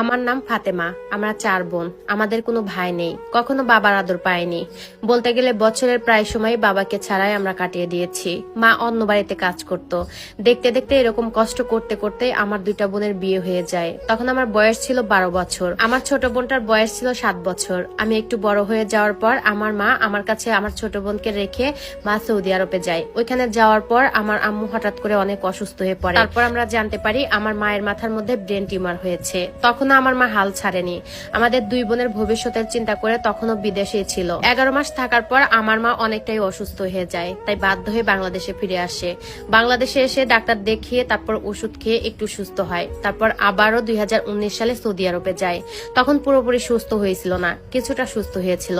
আমার নাম ফাতেমা, আমরা চার বোন, আমাদের কোনো ভাই নেই, কখনো বাবার আদর পাইনি। বলতে গেলে বছরের প্রায় সময় বাবাকে ছাড়াই আমরা কাটিয়ে দিয়েছি। মা অন্য বাড়িতে কাজ করত। দেখতে দেখতে এরকম কষ্ট করতে করতে আমার দুইটা বোনের বিয়ে হয়ে যায়। তখন আমার বয়স ছিল বারো বছর। আমার ছোট বোনটার বয়স ছিল সাত বছর। আমি একটু বড় হয়ে যাওয়ার পর আমার মা আমার কাছে আমার ছোট বোনকে রেখে মা সৌদি আরবে যায়। ওইখানে যাওয়ার পর আমার আম্মু হঠাৎ করে অনেক অসুস্থ হয়ে পড়ে। তারপর আমরা জানতে পারি আমার মায়ের মাথার মধ্যে ব্রেন টিউমার হয়েছে। তখনও আমার মা হাল ছাড়েনি। আমাদের দুই বোনের ভবিষ্যতের চিন্তা করে তখনও বিদেশে ছিল। এগারো মাস থাকার পর আমার মা অনেকটাই অসুস্থ হয়ে যায়, তাই বাধ্য হয়ে বাংলাদেশে ফিরে আসে। বাংলাদেশে এসে ডাক্তার দেখিয়ে তারপর ওষুধ খেয়ে একটু সুস্থ হয়। তারপর আবারও দুই সালে সৌদি আরবে যায়। তখন পুরোপুরি সুস্থ হয়েছিল না, কিছুটা সুস্থ হয়েছিল।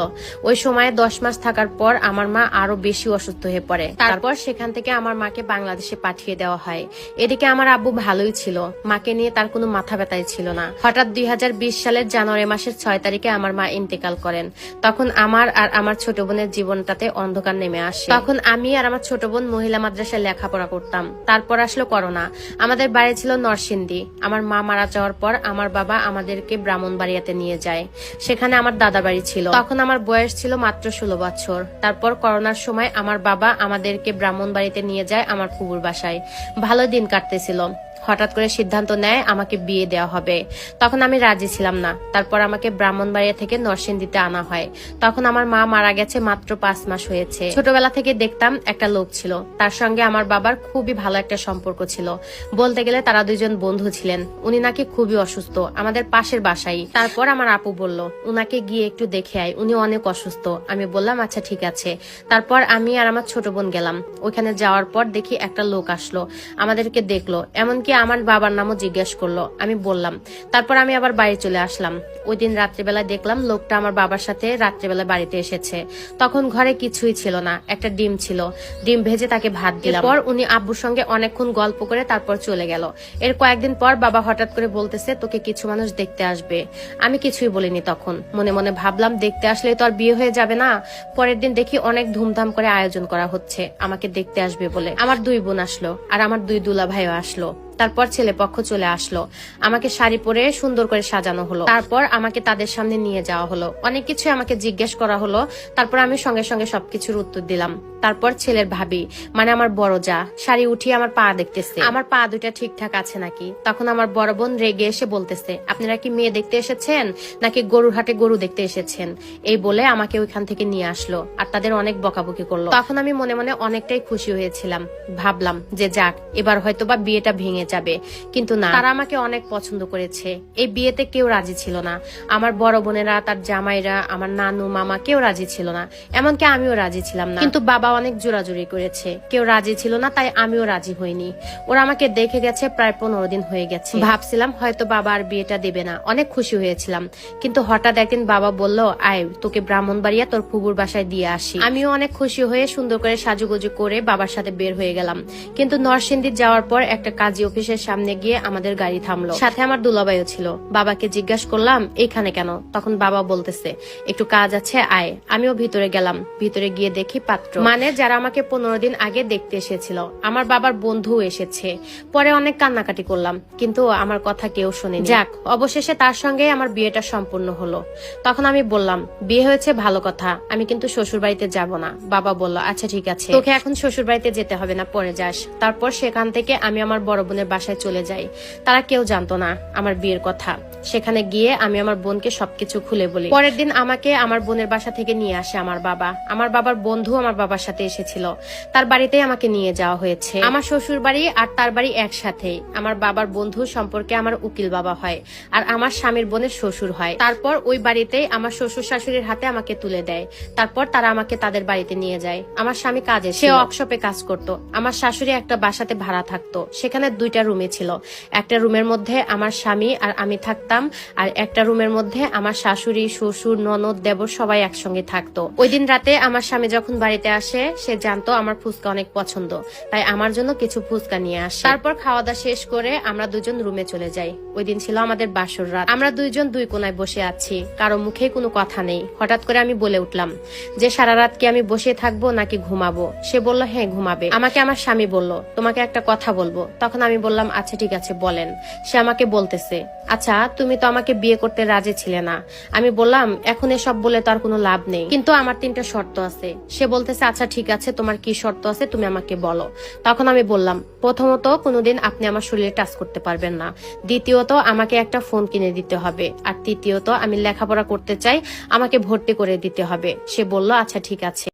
ওই সময়ে দশ মাস থাকার পর আমার মা আরও বেশি অসুস্থ হয়ে পড়ে। তারপর সেখান থেকে আমার মাকে বাংলাদেশে পাঠিয়ে দেওয়া হয়। এদিকে আমার আব্বু ভালোই ছিল, মাকে নিয়ে তার কোনো মাথা ব্যথাই ছিল না। হঠাৎ দুই হাজার বিশ সালের জানুয়ারি মাসের ছয় তারিখে আমার মা ইন্তেকাল করেন। তখন আমার আর আমার ছোট বোনের জীবনটাতে অন্ধকার নেমে আসে। তখন আমি আর আমার ছোট বোন মহিলা মাদ্রাসায় লেখাপড়া করতাম। তারপর আসলো করোনা। আমাদের বাড়ি ছিল নরসিংদী। আমার মা মারা যাওয়ার পর আমার বাবা আমাদেরকে ব্রাহ্মণ ব্রাহ্মণবাড়িয়াতে নিয়ে যায়। সেখানে আমার দাদা বাড়ি ছিল। তখন আমার বয়স ছিল মাত্র ষোলো বছর। তারপর করোনার সময় আমার বাবা আমাদেরকে ব্রাহ্মণবাড়িতে নিয়ে যায় আমার ফুবুর বাসায়। ভালো দিন কাটতেছিল। হঠাৎ করে সিদ্ধান্ত নেয় আমাকে বিয়ে দেওয়া হবে। তখন আমি রাজি ছিলাম না। তারপর আমাকে ব্রাহ্মণবাড়িয়া থেকে নরসিংদীতে আনা হয়। তখন আমার মা মারা গেছে মাত্র পাঁচ মাস হয়েছে। ছোটবেলা থেকে দেখতাম একটা লোক ছিল। তার সঙ্গে আমার বাবার খুবই ভালো একটা সম্পর্ক ছিল। বলতে গেলে তারা দুইজন বন্ধু ছিলেন। উনি নাকি খুবই অসুস্থ। আমাদের পাশের বাসাই তারপর আমার আপু বলল, উনাকে গিয়ে একটু দেখে আয়। উনি অনেক অসুস্থ। আমি বললাম আচ্ছা ঠিক আছে। তারপর আমি আর আমার ছোট বোন গেলাম। ওখানে যাওয়ার পর দেখি একটা লোক আসলো। আমাদেরকে দেখল। এমনকি আমার বাবার নামও জিজ্ঞেস করল। আমি বললাম তারপর আমি আবার বাড়ি চলে আসলাম। ওই দিন রাত্রিবেলা দেখলাম লোকটা আমার বাবার সাথে রাত্রিবেলা বাড়িতে এসেছে। তখন ঘরে কিছুই ছিল না একটা ডিম ছিল। ডিম ভেজে তাকে ভাত দিলাম। পর উনি আব্বুর সঙ্গে অনেকক্ষণ গল্প করে তারপর চলে গেল। এর কয়েকদিন পর বাবা হঠাৎ করে বলতেছে তোকে কিছু মানুষ দেখতে আসবে। আমি কিছুই বলিনি তখন। মনে মনে ভাবলাম দেখতে আসলে তো আর বিয়ে হয়ে যাবে না। পরের দিন দেখি অনেক ধুমধাম করে আয়োজন করা হচ্ছে। আমাকে দেখতে আসবে বলে। আমার দুই বোন আসলো আর আমার দুই দুলা ভাইও আসলো। তারপর ছেলে পক্ষ চলে আসলো। আমাকে শাড়ি পরে সুন্দর করে সাজানো হলো। তারপর আমাকে তাদের সামনে নিয়ে যাওয়া হলো। অনেক কিছু আমাকে জিজ্ঞেস করা হলো। তারপর আমি সঙ্গে সঙ্গে সবকিছুর উত্তর দিলাম। তারপর ছেলের ভাবি মানে আমার বড় যা, শাড়ি উঠিয়ে আমার পা দেখতেছে। আমার পা দুইটা ঠিকঠাক আছে নাকি? তখন আমার বড় বোন রেগে এসে বলতেছে, আপনারা কি মেয়ে দেখতে এসেছেন নাকি গরুর হাটে গরু দেখতে এসেছেন? এই বলে আমাকে ওইখান থেকে নিয়ে আসলো আর তাদের অনেক বকাবকি করল। তখন আমি মনে মনে অনেকটাই খুশি হয়েছিলাম। ভাবলাম যে যাক, এবার হয়তো বা বিয়েটা ভেঙে যাবে। কিন্তু না। তারা আমাকে অনেক পছন্দ করেছে। এই বিয়েতে কেউ রাজি ছিল না। আমার বড় বোনেরা, তার জামাইরা, আমার নানু, মামা কেউ রাজি ছিল না। এমনকি আমিও রাজি ছিলাম না। কিন্তু বাবা অনেক জোরাজুরি করেছে। কেউ রাজি ছিল না, তাই আমিও রাজি হইনি। ওরা আমাকে দেখে গেছে, প্রায় পনেরো দিন হয়ে গেছে। ভাবছিলাম হয়তো বাবা আর বিয়েটা দেবে না। অনেক খুশি হয়েছিলাম। কিন্তু হঠাৎ একদিন বাবা বলল, আয়, তোকে ব্রাহ্মণবাড়িয়া, তোর ফুবুর বাসায় দিয়ে আসি। আমিও অনেক খুশি হয়ে সুন্দর করে সাজুগুজু করে বাবার সাথে বের হয়ে গেলাম। কিন্তু নরসিংদী যাওয়ার পর একটা কাজী অফিসের সামনে গিয়ে আমাদের গাড়ি থামলো। সাথে আমার দুলাবাইও ছিল। বাবাকে জিজ্ঞাসা করলাম, এইখানে কেন? তখন বাবা বলতেছে, একটু কাজ আছে, আয়। আমিও ভিতরে গেলাম। ভিতরে গিয়ে দেখি পাত্র। মানে যারা আমাকে পনেরো দিন আগে দেখতে এসেছিল। আমার বাবার বন্ধু এসেছে। পরে অনেক কান্নাকাটি করলাম, কিন্তু আমার কথা কেউ শোনেনি। যাক, অবশেষে তার সঙ্গে আমার বিয়েটা সম্পূর্ণ হলো। তখন আমি বললাম, বিয়ে হয়েছে, ভালো কথা। আমি কিন্তু শ্বশুর বাড়িতে যাব না। বাবা বলল আচ্ছা ঠিক আছে। তোকে এখন শ্বশুর বাড়িতে যেতে হবে না, পরে যাস। তারপর সেখান থেকে আমি আমার বড় বোনের বাসায় চলে যাই। তারা কেউ জানতো না আমার বিয়ের কথা। সেখানে গিয়ে আমি আমার বোনকে সবকিছু খুলে বলি। পরের দিন আমাকে আমার বোনের বাসা থেকে নিয়ে আসে আমার বাবা। আমার বাবার বন্ধু আমার বাবার সাথে এসেছিল। তার বাড়িতেই আমাকে নিয়ে যাওয়া হয়েছে। আমার শ্বশুর বাড়ি আর তার বাড়ি একসাথেই আমার বাবার বন্ধু সম্পর্কে আমার উকিল বাবা হয় আর আমার স্বামীর বোনের শ্বশুর হয়। তারপর ওই বাড়িতে আমার শ্বশুর শাশুড়ির হাতে আমাকে তুলে দেয়। তারপর তারা আমাকে তাদের বাড়িতে নিয়ে যায়। আমার স্বামী কাজে সে অকশপে কাজ করত। আমার শাশুড়ি একটা বাসাতে ভাড়া থাকতো। সেখানে দুইটা রুমে ছিল। একটা রুমের মধ্যে আমার স্বামী আর আমি থাকতাম আর একটা রুমের মধ্যে আমার শাশুড়ি, শ্বশুর, ননদ, দেবর সবাই একসঙ্গে থাকতো। ওই দিন রাতে আমার স্বামী যখন বাড়িতে আসে, সে জানতো আমার ফুচকা অনেক পছন্দ। তাই আমার জন্য কিছু ফুচকা নিয়ে আসে। তারপর খাওয়া দাওয়া শেষ করে আমরা দুজন রুমে চলে যাই। ওই দিন ছিল আমাদের বাসর রাত। আমরা দুইজন দুই কোনায় বসে আছি। কারও মুখে কোনো কথা নেই। হঠাৎ করে আমি বলে উঠলাম যে, সারা রাত কি আমি বসে থাকব নাকি ঘুমাবো? সে বলল হ্যাঁ ঘুমাবে। আমাকে আমার স্বামী বলল, তোমাকে একটা কথা বলব। তখন আমি বললাম আচ্ছা ঠিক আছে, বলেন। সে আমাকে বলতেছে আচ্ছা তুমি তো আমাকে বিয়ে করতে রাজি ছিলে না। আমি বললাম, এখন এসব বলে তো আর কোনো লাভ নেই। কিন্তু আমার তিনটা শর্ত আছে। সে বলতেছে আচ্ছা ঠিক আছে, তোমার কি শর্ত আছে, তুমি আমাকে বলো। তখন আমি বললাম, প্রথমত, কোনোদিন আপনি আমার শরীরে টাচ করতে পারবেন না। দ্বিতীয়ত, আমাকে একটা ফোন কিনে দিতে হবে। আর তৃতীয়ত, আমি লেখাপড়া করতে চাই, আমাকে ভর্তি করে দিতে হবে। সে বলল আচ্ছা ঠিক আছে।